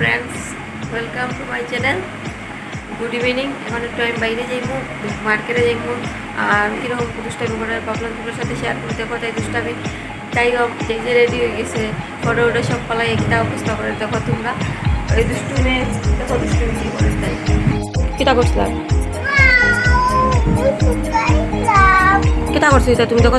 Friends welcome to my channel good evening এখন একটু আমি বাইরে যাইবো মার্কেটে যাইবো। আর কীরকম দুষ্টামি করে ভাবলাম তোমার সাথে শেয়ার করতে দেখো তাই দুষ্টামি? তাই হোক যে যে রেডি হয়ে গেছে ফটো ওটা সব পালাই একটা অবস্থা করে দেখো তোমরা। ওই দুষ্টুমে দেখো দুষ্টুমি কী করে তাই? কিতা করছিলাম কিতা করছিস তুমি দেখো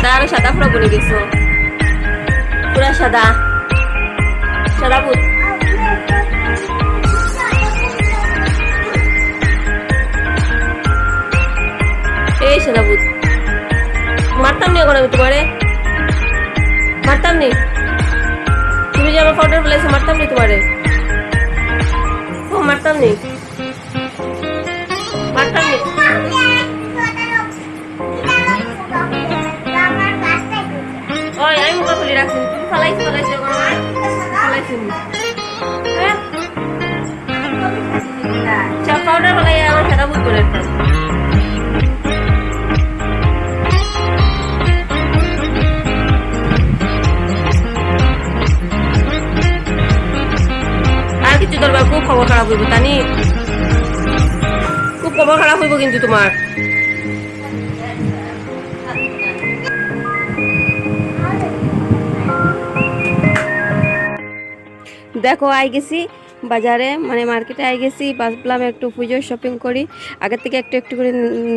সাদা আর সাদা পুরো বনে গেছো পুরা সাদা। সাদা বুট এই সাদা বুট মারতাম নি আমি তোমারে? মারতাম নি? তুমি যে আমার ফটো বলেছ, মারতাম নি তোমারে? ও, মারতাম নি। মারতাম নি। রাখছি তুমি এখন আমার ফালাইছো হ্যাঁ? চপ পাউডার ফলাই আমার সাদা বুট করে কিছু দরবার খুব খবর খারাপ হইব, তানি। খুব খবর খারাপ হইব কিন্তু তোমার। দেখো আই গেছি। বাজারে মানে মার্কেটে আই গেছি, ভাবলাম একটু পুজোর শপিং করি। আগের থেকে একটু একটু করে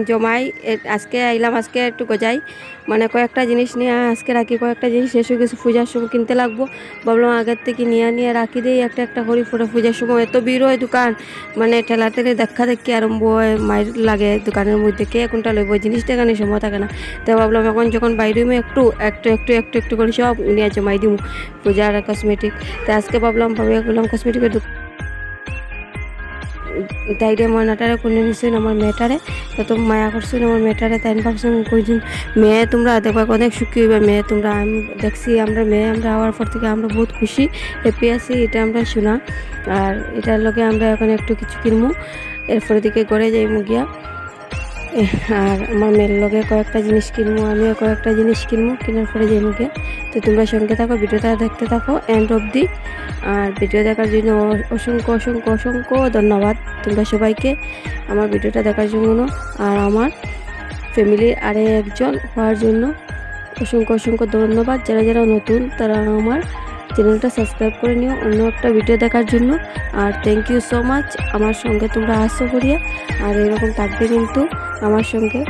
জমাই আজকে আইলাম, আজকে একটু গজাই। মানে কয়েকটা জিনিস নিয়ে আজকে রাখি, কয়েকটা জিনিস হয়ে গেছে, পূজার সময় কিনতে লাগবো। ভাবলাম আগের থেকে নিয়ে নিয়ে রাখি দিই, একটা একটা করি পুরো পূজার সময়। এত ভিড় হয় দোকান মানে ঠেলা থেকে দেখা দেখি আরম্ভ হয়, মায়ের লাগে দোকানের মধ্যে, কে কোনটা লইব জিনিস দেখানোর সময় থাকে না। তো ভাবলাম এখন যখন বাইরে একটু একটু একটু একটু একটু করে সব নিয়ে জমাই দিব পূজার কসমেটিক তো আজকে ভাবলাম, ভাবে গেলাম কসমেটিকের দোকান তাইরে ময়নাটারে কোনে নিছেন আমার মেয়েটারে তত মায়া করছেন আমার মেয়েটারে তাই ভাবছেন কইছেন মেয়ে, তোমরা দেখবা অনেক সুখী হইবে, মেয়ে, তোমরা আমি, দেখছি আমরা মেয়ে, আমরা হওয়ার পর থেকে আমরা বহুত খুশি হ্যাপি আছি, এটা আমরা শোনা। আর এটার লগে আমরা এখন একটু কিছু কিনবো এরপরে দিকে ঘরে যাই গিয়া। আর আমার মেয়ের লগে কয়েকটা জিনিস কিনবো, আমিও কয়েকটা জিনিস কিনবো, কেনার পরে গিয়া। তো তোমরা সঙ্গে থাকো, ভিডিওটা দেখতে থাকো এন্ড অবধি। আর ভিডিও দেখার জন্য অসংখ্য অসংখ্য অসংখ্য ধন্যবাদ তোমরা সবাইকে আমার ভিডিওটা দেখার জন্য। আর আমার ফ্যামিলির আরে একজন হওয়ার জন্য অসংখ্য অসংখ্য ধন্যবাদ। যারা যারা নতুন, তারা আমার চ্যানেলটা সাবস্ক্রাইব করে নিও। অন্য একটা ভিডিও দেখার জন্য। আর থ্যাংক ইউ সো মাচ আমার সঙ্গে তোমরা আসো করিয়া আর এরকম থাকবে কিন্তু আমার সঙ্গে।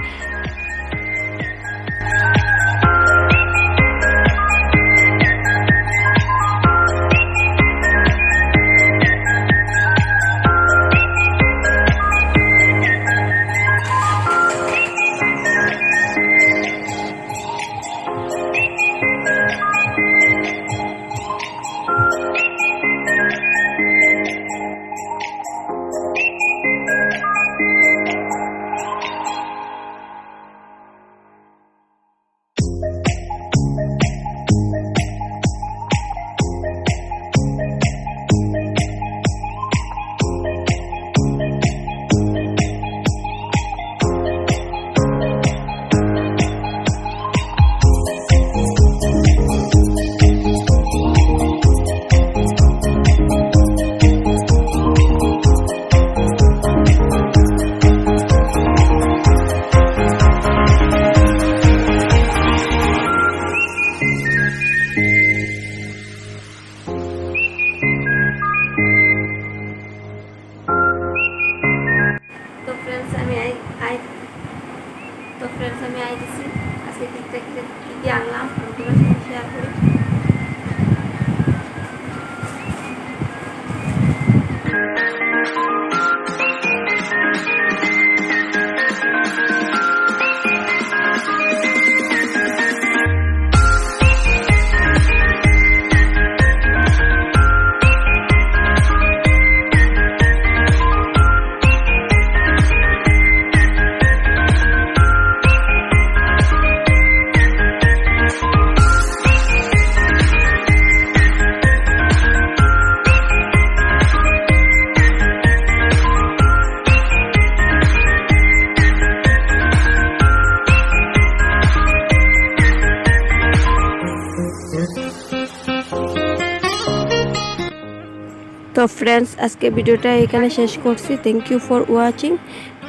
ফ্রেন্ডস আমি আইতেছি। আজকে কী কী কী আনলাম তোমার সাথে শেয়ার করি। তো ফ্রেন্ডস আজকে ভিডিওটা এখানে শেষ করছি। থ্যাংক ইউ ফর ওয়াচিং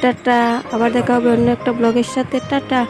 টাটা, আবার দেখা হবে অন্য একটা ব্লগের সাথে। টাটা।